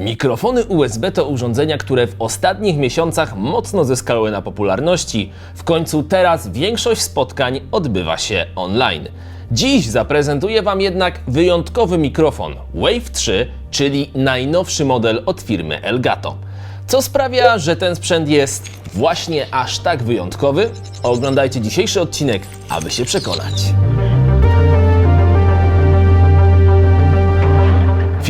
Mikrofony USB to urządzenia, które w ostatnich miesiącach mocno zyskały na popularności. W końcu teraz większość spotkań odbywa się online. Dziś zaprezentuję Wam jednak wyjątkowy mikrofon Wave 3, czyli najnowszy model od firmy Elgato. Co sprawia, że ten sprzęt jest właśnie aż tak wyjątkowy? Oglądajcie dzisiejszy odcinek, aby się przekonać.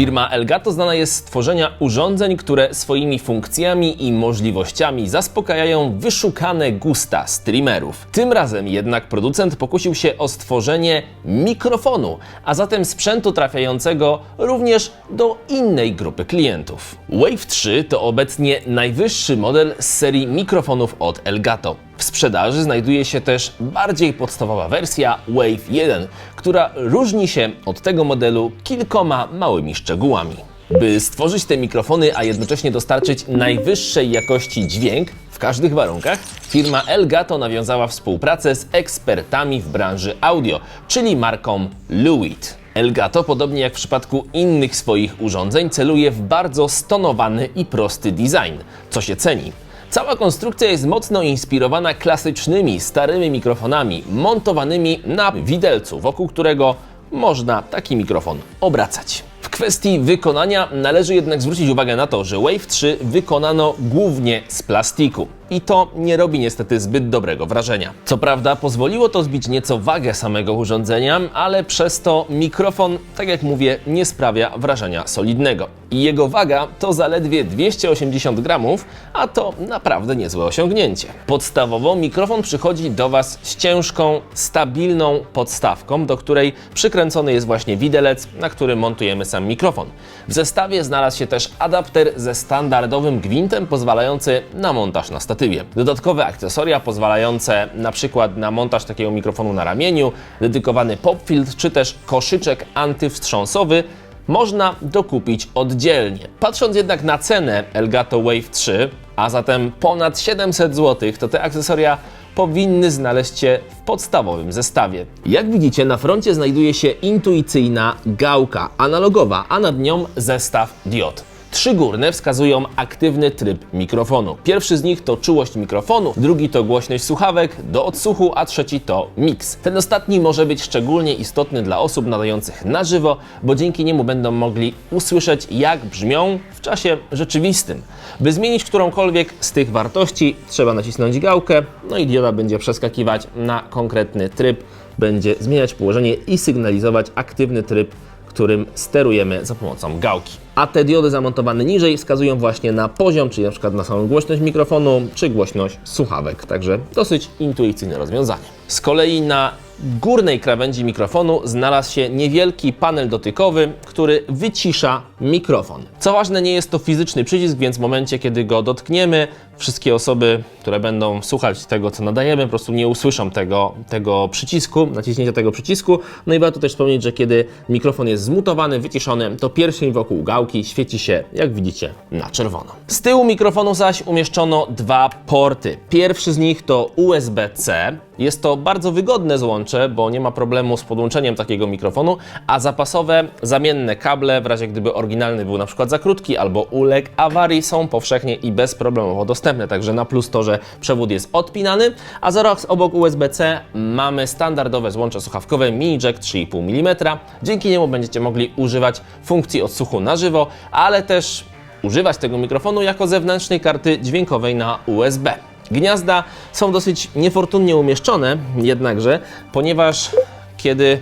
Firma Elgato znana jest z tworzenia urządzeń, które swoimi funkcjami i możliwościami zaspokajają wyszukane gusta streamerów. Tym razem jednak producent pokusił się o stworzenie mikrofonu, a zatem sprzętu trafiającego również do innej grupy klientów. Wave 3 to obecnie najwyższy model z serii mikrofonów od Elgato. W sprzedaży znajduje się też bardziej podstawowa wersja Wave 1, która różni się od tego modelu kilkoma małymi szczegółami. By stworzyć te mikrofony, a jednocześnie dostarczyć najwyższej jakości dźwięk w każdych warunkach, firma Elgato nawiązała współpracę z ekspertami w branży audio, czyli marką Lewitt. Elgato, podobnie jak w przypadku innych swoich urządzeń, celuje w bardzo stonowany i prosty design, co się ceni. Cała konstrukcja jest mocno inspirowana klasycznymi, starymi mikrofonami montowanymi na widelcu, wokół którego można taki mikrofon obracać. W kwestii wykonania należy jednak zwrócić uwagę na to, że Wave 3 wykonano głównie z plastiku. I to nie robi niestety zbyt dobrego wrażenia. Co prawda pozwoliło to zbić nieco wagę samego urządzenia, ale przez to mikrofon, tak jak mówię, nie sprawia wrażenia solidnego. I jego waga to zaledwie 280 gramów, a to naprawdę niezłe osiągnięcie. Podstawowo mikrofon przychodzi do Was z ciężką, stabilną podstawką, do której przykręcony jest właśnie widelec, na którym montujemy sam mikrofon. W zestawie znalazł się też adapter ze standardowym gwintem pozwalający na montaż na statywie. Dodatkowe akcesoria pozwalające na przykład na montaż takiego mikrofonu na ramieniu, dedykowany popfiltr czy też koszyczek antywstrząsowy można dokupić oddzielnie. Patrząc jednak na cenę Elgato Wave 3, a zatem ponad 700 zł, to te akcesoria powinny znaleźć się w podstawowym zestawie. Jak widzicie, na froncie znajduje się intuicyjna gałka analogowa, a nad nią zestaw diod. Trzy górne wskazują aktywny tryb mikrofonu. Pierwszy z nich to czułość mikrofonu, drugi to głośność słuchawek do odsłuchu, a trzeci to mix. Ten ostatni może być szczególnie istotny dla osób nadających na żywo, bo dzięki niemu będą mogli usłyszeć, jak brzmią w czasie rzeczywistym. By zmienić którąkolwiek z tych wartości, trzeba nacisnąć gałkę, no i dioda będzie przeskakiwać na konkretny tryb, będzie zmieniać położenie i sygnalizować aktywny tryb którym sterujemy za pomocą gałki. A te diody zamontowane niżej wskazują właśnie na poziom, czyli na przykład na samą głośność mikrofonu, czy głośność słuchawek. Także dosyć intuicyjne rozwiązanie. Z kolei na górnej krawędzi mikrofonu znalazł się niewielki panel dotykowy, który wycisza mikrofon. Co ważne, nie jest to fizyczny przycisk, więc w momencie, kiedy go dotkniemy, wszystkie osoby, które będą słuchać tego, co nadajemy, po prostu nie usłyszą tego, tego przycisku, naciśnięcia tego przycisku. No i warto też wspomnieć, że kiedy mikrofon jest zmutowany, wyciszony, to pierścień wokół gałki świeci się, jak widzicie, na czerwono. Z tyłu mikrofonu zaś umieszczono dwa porty. Pierwszy z nich to USB-C. Jest to bardzo wygodne złącze, bo nie ma problemu z podłączeniem takiego mikrofonu, a zapasowe, zamienne kable, w razie gdyby oryginalny był na przykład za krótki albo uległ awarii, są powszechnie i bezproblemowo dostępne. Także na plus to, że przewód jest odpinany, a zaraz obok USB-C mamy standardowe złącze słuchawkowe mini jack 3,5 mm. Dzięki niemu będziecie mogli używać funkcji odsłuchu na żywo, ale też używać tego mikrofonu jako zewnętrznej karty dźwiękowej na USB. Gniazda są dosyć niefortunnie umieszczone, jednakże, ponieważ kiedy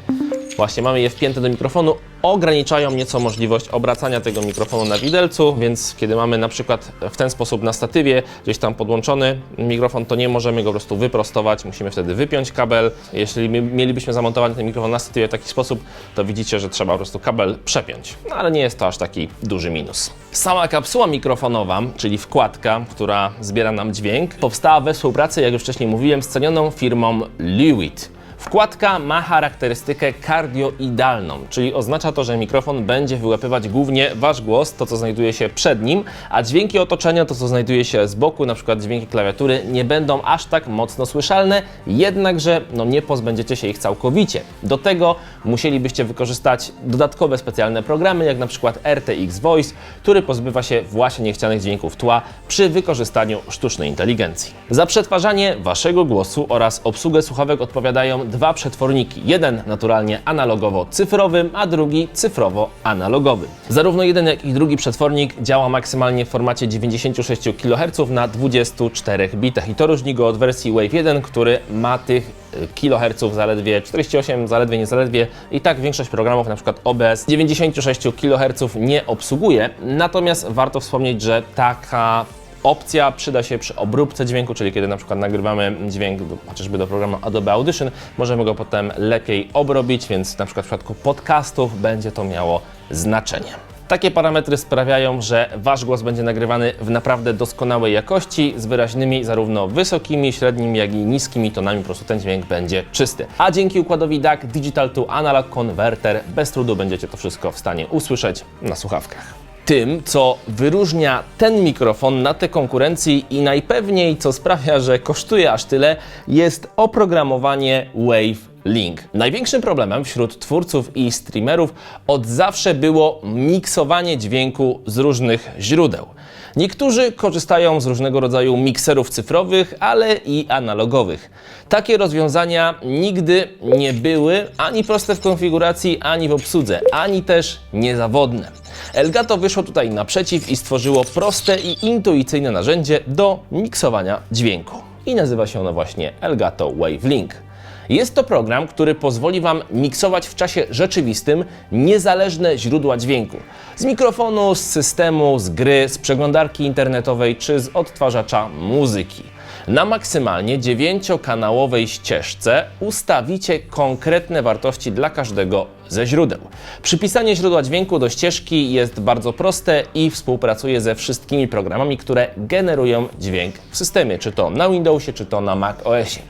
właśnie mamy je wpięte do mikrofonu, ograniczają nieco możliwość obracania tego mikrofonu na widelcu, więc kiedy mamy na przykład w ten sposób na statywie gdzieś tam podłączony mikrofon, to nie możemy go po prostu wyprostować, musimy wtedy wypiąć kabel. Jeśli mi- mielibyśmy zamontowany ten mikrofon na statywie w taki sposób, to widzicie, że trzeba po prostu kabel przepiąć. No ale nie jest to aż taki duży minus. Sama kapsuła mikrofonowa, czyli wkładka, która zbiera nam dźwięk, powstała we współpracy, jak już wcześniej mówiłem, z cenioną firmą Lewitt. Wkładka ma charakterystykę kardioidalną, czyli oznacza to, że mikrofon będzie wyłapywać głównie wasz głos, to co znajduje się przed nim, a dźwięki otoczenia, to co znajduje się z boku, na przykład dźwięki klawiatury, nie będą aż tak mocno słyszalne, jednakże no, nie pozbędziecie się ich całkowicie. Do tego musielibyście wykorzystać dodatkowe specjalne programy, jak na przykład RTX Voice, który pozbywa się właśnie niechcianych dźwięków tła przy wykorzystaniu sztucznej inteligencji. Za przetwarzanie waszego głosu oraz obsługę słuchawek odpowiadają dwa przetworniki. Jeden naturalnie analogowo-cyfrowy, a drugi cyfrowo-analogowy. Zarówno jeden, jak i drugi przetwornik działa maksymalnie w formacie 96 kHz na 24 bitach i to różni go od wersji Wave 1, który ma tych y, kiloherców zaledwie 48, zaledwie nie zaledwie i tak większość programów, przykład OBS 96 kHz nie obsługuje. Natomiast warto wspomnieć, że taka opcja przyda się przy obróbce dźwięku, czyli kiedy na przykład nagrywamy dźwięk chociażby do programu Adobe Audition, możemy go potem lepiej obrobić, więc na przykład w przypadku podcastów będzie to miało znaczenie. Takie parametry sprawiają, że Wasz głos będzie nagrywany w naprawdę doskonałej jakości, z wyraźnymi zarówno wysokimi, średnimi, jak i niskimi tonami, po prostu ten dźwięk będzie czysty. A dzięki układowi DAC Digital to Analog Converter bez trudu będziecie to wszystko w stanie usłyszeć na słuchawkach tym, co wyróżnia ten mikrofon na tej konkurencji i najpewniej co sprawia, że kosztuje aż tyle, jest oprogramowanie Wave Link. Największym problemem wśród twórców i streamerów od zawsze było miksowanie dźwięku z różnych źródeł. Niektórzy korzystają z różnego rodzaju mikserów cyfrowych, ale i analogowych. Takie rozwiązania nigdy nie były ani proste w konfiguracji, ani w obsłudze, ani też niezawodne. Elgato wyszło tutaj naprzeciw i stworzyło proste i intuicyjne narzędzie do miksowania dźwięku. I nazywa się ono właśnie Elgato Wave Link. Jest to program, który pozwoli Wam miksować w czasie rzeczywistym niezależne źródła dźwięku. Z mikrofonu, z systemu, z gry, z przeglądarki internetowej czy z odtwarzacza muzyki. Na maksymalnie 9-kanałowej ścieżce ustawicie konkretne wartości dla każdego ze źródeł. Przypisanie źródła dźwięku do ścieżki jest bardzo proste i współpracuje ze wszystkimi programami, które generują dźwięk w systemie, czy to na Windowsie, czy to na Mac OSie.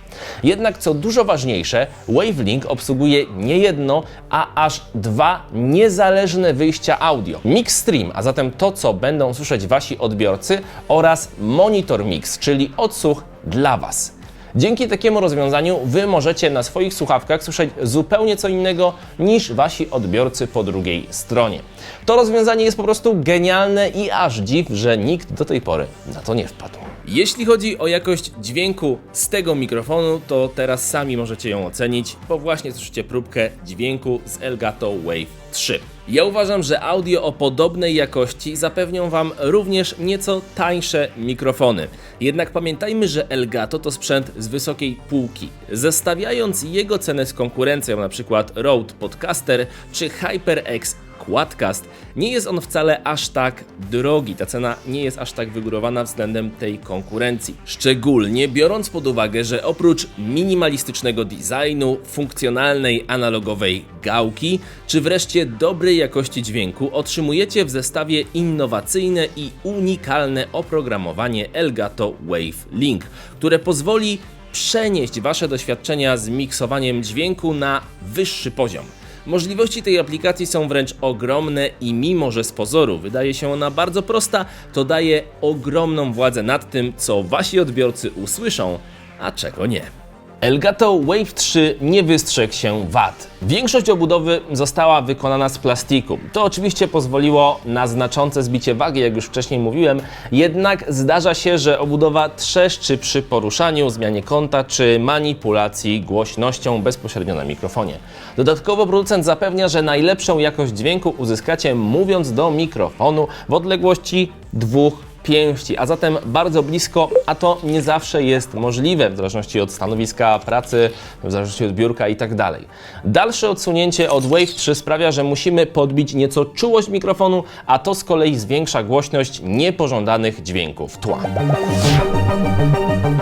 Jednak co dużo ważniejsze, WaveLink obsługuje nie jedno, a aż dwa niezależne wyjścia audio. Mix Stream, a zatem to, co będą słyszeć Wasi odbiorcy oraz Monitor Mix, czyli odsłuch dla Was. Dzięki takiemu rozwiązaniu Wy możecie na swoich słuchawkach słyszeć zupełnie co innego niż Wasi odbiorcy po drugiej stronie. To rozwiązanie jest po prostu genialne i aż dziw, że nikt do tej pory na to nie wpadł. Jeśli chodzi o jakość dźwięku z tego mikrofonu, to teraz sami możecie ją ocenić, bo właśnie słyszycie próbkę dźwięku z Elgato Wave 3. Ja uważam, że audio o podobnej jakości zapewnią Wam również nieco tańsze mikrofony. Jednak pamiętajmy, że Elgato to sprzęt z wysokiej półki. Zestawiając jego cenę z konkurencją, np. Rode Podcaster czy HyperX Quadcast, nie jest on wcale aż tak drogi. Ta cena nie jest aż tak wygórowana względem tej konkurencji. Szczególnie biorąc pod uwagę, że oprócz minimalistycznego designu, funkcjonalnej analogowej gałki, czy wreszcie dobrej jakości dźwięku, otrzymujecie w zestawie innowacyjne i unikalne oprogramowanie Elgato Wave Link, które pozwoli przenieść Wasze doświadczenia z miksowaniem dźwięku na wyższy poziom. Możliwości tej aplikacji są wręcz ogromne i mimo, że z pozoru wydaje się ona bardzo prosta, to daje ogromną władzę nad tym, co wasi odbiorcy usłyszą, a czego nie. Elgato Wave 3 nie wystrzegł się wad. Większość obudowy została wykonana z plastiku. To oczywiście pozwoliło na znaczące zbicie wagi, jak już wcześniej mówiłem, jednak zdarza się, że obudowa trzeszczy przy poruszaniu, zmianie kąta czy manipulacji głośnością bezpośrednio na mikrofonie. Dodatkowo producent zapewnia, że najlepszą jakość dźwięku uzyskacie mówiąc do mikrofonu w odległości dwóch pięści, a zatem bardzo blisko, a to nie zawsze jest możliwe w zależności od stanowiska pracy, w zależności od biurka i tak dalej. Dalsze odsunięcie od Wave 3 sprawia, że musimy podbić nieco czułość mikrofonu, a to z kolei zwiększa głośność niepożądanych dźwięków tła.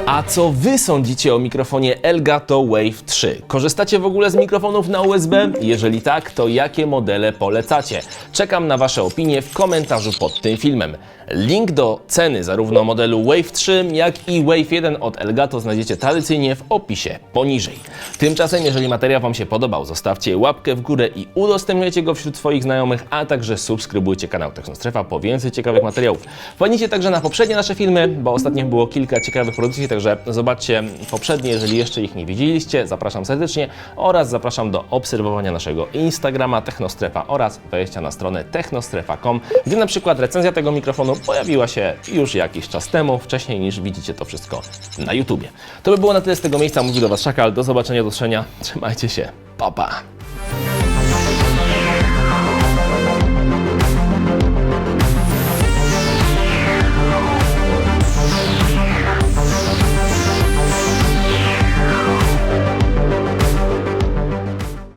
A co wy sądzicie o mikrofonie Elgato Wave 3? Korzystacie w ogóle z mikrofonów na USB? Jeżeli tak, to jakie modele polecacie? Czekam na wasze opinie w komentarzu pod tym filmem. Link do ceny zarówno modelu Wave 3, jak i Wave 1 od Elgato znajdziecie tradycyjnie w opisie poniżej. Tymczasem, jeżeli materiał wam się podobał, zostawcie łapkę w górę i udostępniajcie go wśród swoich znajomych, a także subskrybujcie kanał Technostrefa po więcej ciekawych materiałów. Wpadnijcie także na poprzednie nasze filmy, bo ostatnio było kilka ciekawych produkcji, także zobaczcie poprzednie, jeżeli jeszcze ich nie widzieliście. Zapraszam serdecznie oraz zapraszam do obserwowania naszego Instagrama Technostrefa oraz wejścia na stronę technostrefa.com, gdzie na przykład recenzja tego mikrofonu pojawiła się już jakiś czas temu, wcześniej niż widzicie to wszystko na YouTubie. To by było na tyle z tego miejsca. Mówi do Was Szakal. Do zobaczenia, do usłyszenia. Trzymajcie się. Pa, pa.